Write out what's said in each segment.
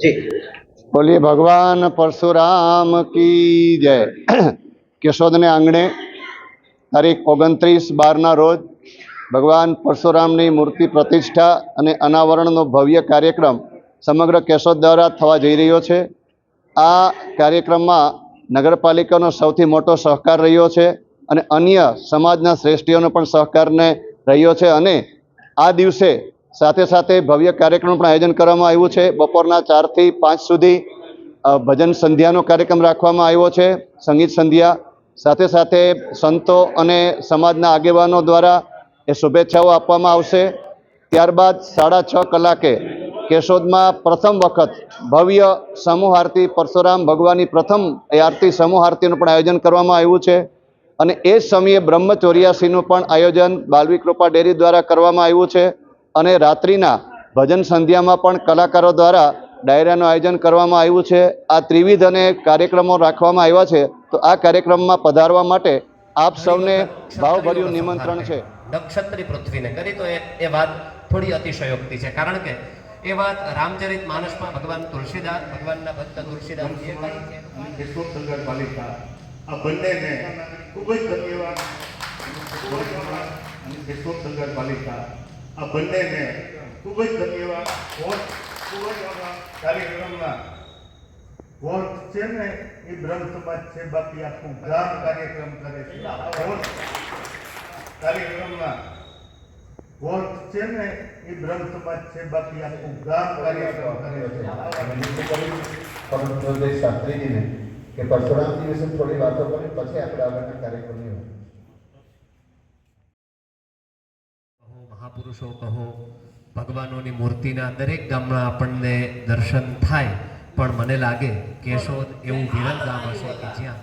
જી. બોલીએ, ભગવાન પરશુરામ કી જય. કેશોદને આંગણે તારીખ ઓગણત્રીસ બારના રોજ ભગવાન પરશુરામની મૂર્તિ પ્રતિષ્ઠા અને અનાવરણનો ભવ્ય કાર્યક્રમ સમગ્ર કેશોદ દ્વારા થવા જઈ રહ્યો છે. આ કાર્યક્રમમાં નગરપાલિકાનો સૌથી મોટો સહકાર રહ્યો છે અને અન્ય સમાજના શ્રેષ્ઠીઓનો પણ સહકારને રહ્યો છે અને આ દિવસે સાથે સાથે ભવ્ય કાર્યક્રમનું પણ આયોજન કરવામાં આવ્યું છે. બપોરના ચારથી પાંચ સુધી ભજન સંધ્યાનો કાર્યક્રમ રાખવામાં આવ્યો છે. સંગીત સંધ્યા, સાથે સાથે સંતો અને સમાજના આગેવાનો દ્વારા એ શુભેચ્છાઓ આપવામાં આવશે. ત્યારબાદ સાડા છ કલાકે કેશોદમાં પ્રથમ વખત ભવ્ય સમૂહ આરતી, પરશુરામ ભગવાનની પ્રથમ એ આરતી, સમૂહ આરતીનું પણ આયોજન કરવામાં આવ્યું છે. અને એ જ સમયે બ્રહ્મચોર્યાસીનું પણ આયોજન બાલવી કૃપા ડેરી દ્વારા કરવામાં આવ્યું છે. અને રાત્રિના ભજન સંધ્યામાં પણ કલાકારો દ્વારા ડાયરાનું આયોજન કરવામાં આવ્યું છે. આ ત્રિવિધ અને કાર્યક્રમો રાખવામાં આવ્યા છે. તો આ કાર્યક્રમમાં પધારવા માટે આપ સૌને ભાવભર્યું નિમંત્રણ છે. નક્ષત્રી પૃથ્વીને કરી તો એ વાત થોડી અતિશયોક્તિ છે. કારણ કે એ વાત રામચરિત માનસમાં ભગવાન તુલસીદાસ ભગવાનના ભક્ત નગરપાલિકા આ બંનેને ખૂબ જ ધન્યવાદ. અને નગરપાલિકા આ બંનેને ખૂબ જ ધન્યવાદ. હોટ ખૂબ જ આમાં કાર્યક્રમના હોટ છે ને એ બ્રહ્મ સમાજ છે, બાકી આખું ગામ કાર્યક્રમ કરે છે. હોટ કાર્યક્રમના હોટ છે ને એ બ્રહ્મ સમાજ છે, બાકી આખું ગામ કાર્યક્રમ કરે છે. શાસ્ત્રીજીને કે પરશુરામજી વિશે થોડી વાતો કરી, પછી આપણે આગળના કાર્યક્રમની વાત કહો મહાપુરુષો કહો, ભગવાનોની મૂર્તિના દરેક ગામમાં આપણને દર્શન થાય. પણ મને લાગે, કેશોદ એવું વિરલ ગામ હશે કે જ્યાં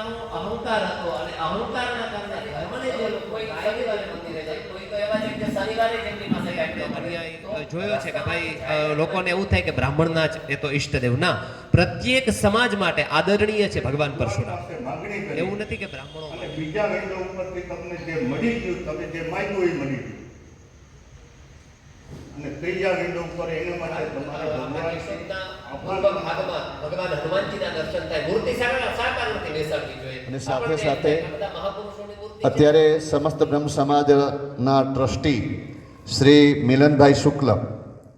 સત્તાનો અહંકાર હતો અને અહંકારના કારણે ધર્મને જે લોકો શનિવારે મંદિરે જાય કોઈ તો એવા છે કે શનિવારે જ પાસે કાંઈક ન મળે. અન્યાય જોયો છે કે ભાઈ લોકોને એવું થાય કે બ્રાહ્મણના જ એ તો ઈષ્ટદેવ ના પ્રત્યેક સમાજ માટે આદરણીય છે ભગવાન પરશુરામ. એવું નથી કે બ્રાહ્મણો બીજા વેદો ઉપરથી તમને જે મળી ગયું તમે જે માંગ્યું એ મળી ગયું. અને ત્રીજા વેદો ઉપર એના માટે તમારે ભગવાન હનુમાનજીના દર્શન થાય. મૂર્તિ સારા સાકાર મૂર્તિ બેસાડવી જોઈએ. અને સાથે સાથે. અત્યારે સમસ્ત બ્રહ્મ સમાજના ટ્રસ્ટી શ્રી મિલનભાઈ શુક્લ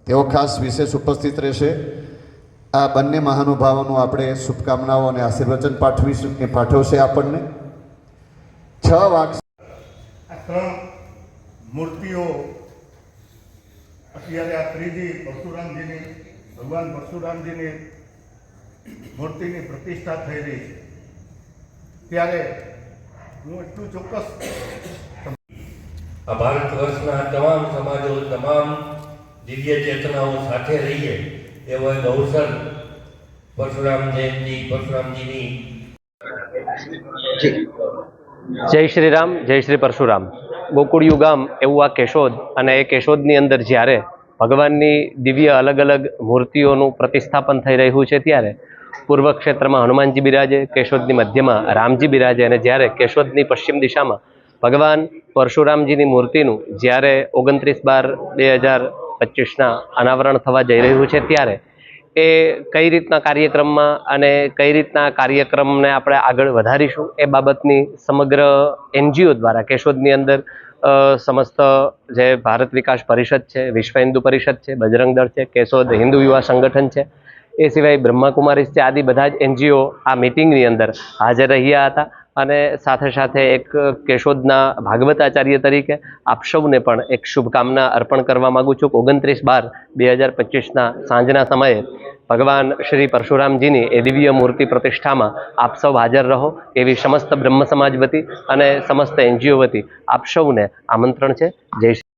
તેઓ ખાસ વિશેષ ઉપસ્થિત રહેશે. આ બંને મહાનુભાવોનું આપણે શુભકામનાઓ અને આશીર્વચન પાઠવીશું કે પાઠવશે આપણને. છ વાગ ત્રણ મૂર્તિઓ અત્યારે આ ત્રીજી પરશુરામજીની ભગવાન પરશુરામજીની મૂર્તિની પ્રતિષ્ઠા થઈ રહી છે. ત્યારે હું એટલું ચોક્કસ આ ભારત વર્ષના તમામ સમાજો તમામ દિવ્ય ચેતનાઓ સાથે રહીએ એવો એક અવસર પરશુરામ જયંતિ પરશુરામજીની જય શ્રી રામ જય શ્રી પરશુરામ. ગોકુળિયું ગામ એવું આ કેશોદ અને એ કેશોદની અંદર જ્યારે ભગવાનની દિવ્ય અલગ અલગ મૂર્તિઓનું પ્રતિસ્થાપન થઈ રહ્યું છે ત્યારે પૂર્વ ક્ષેત્રમાં હનુમાનજી બિરાજે, કેશોદની મધ્યમાં રામજી બિરાજે અને જ્યારે કેશોદની પશ્ચિમ દિશામાં ભગવાન પરશુરામજીની મૂર્તિનું જ્યારે ઓગણત્રીસ બાર બે હજાર પચીસના અનાવરણ થવા જઈ રહ્યું છે ત્યારે એ કઈ રીતના કાર્યક્રમમાં અને કઈ રીતના કાર્યક્રમને આપણે આગળ વધારીશું એ બાબતની સમગ્ર એનજીઓ દ્વારા કેશોદની અંદર સમસ્ત જે ભારત વિકાસ પરિષદ છે, વિશ્વ હિન્દુ પરિષદ છે, બજરંગ દળ છે, કેશોદ હિન્દુ યુવા સંગઠન છે, એ સિવાય બ્રહ્માકુમારીઝ છે, આદિ બધા જ એનજીઓ આ મિટિંગની અંદર હાજર રહ્યા હતા. અને સાથે સાથે એક કેશોદના ભાગવતાચાર્ય તરીકે આપ સૌને પણ એક શુભકામના અર્પણ કરવા માગું છું ઓગણત્રીસ બાર બે હજાર પચીસના સાંજના સમયે ભગવાન શ્રી પરશુરામજીની એ દિવ્ય મૂર્તિ પ્રતિષ્ઠામાં આપ સૌ હાજર રહો. એવી સમસ્ત બ્રહ્મ સમાજ વતી અને સમસ્ત એનજીઓ વતી આપ સૌને આમંત્રણ છે. જય શ્રી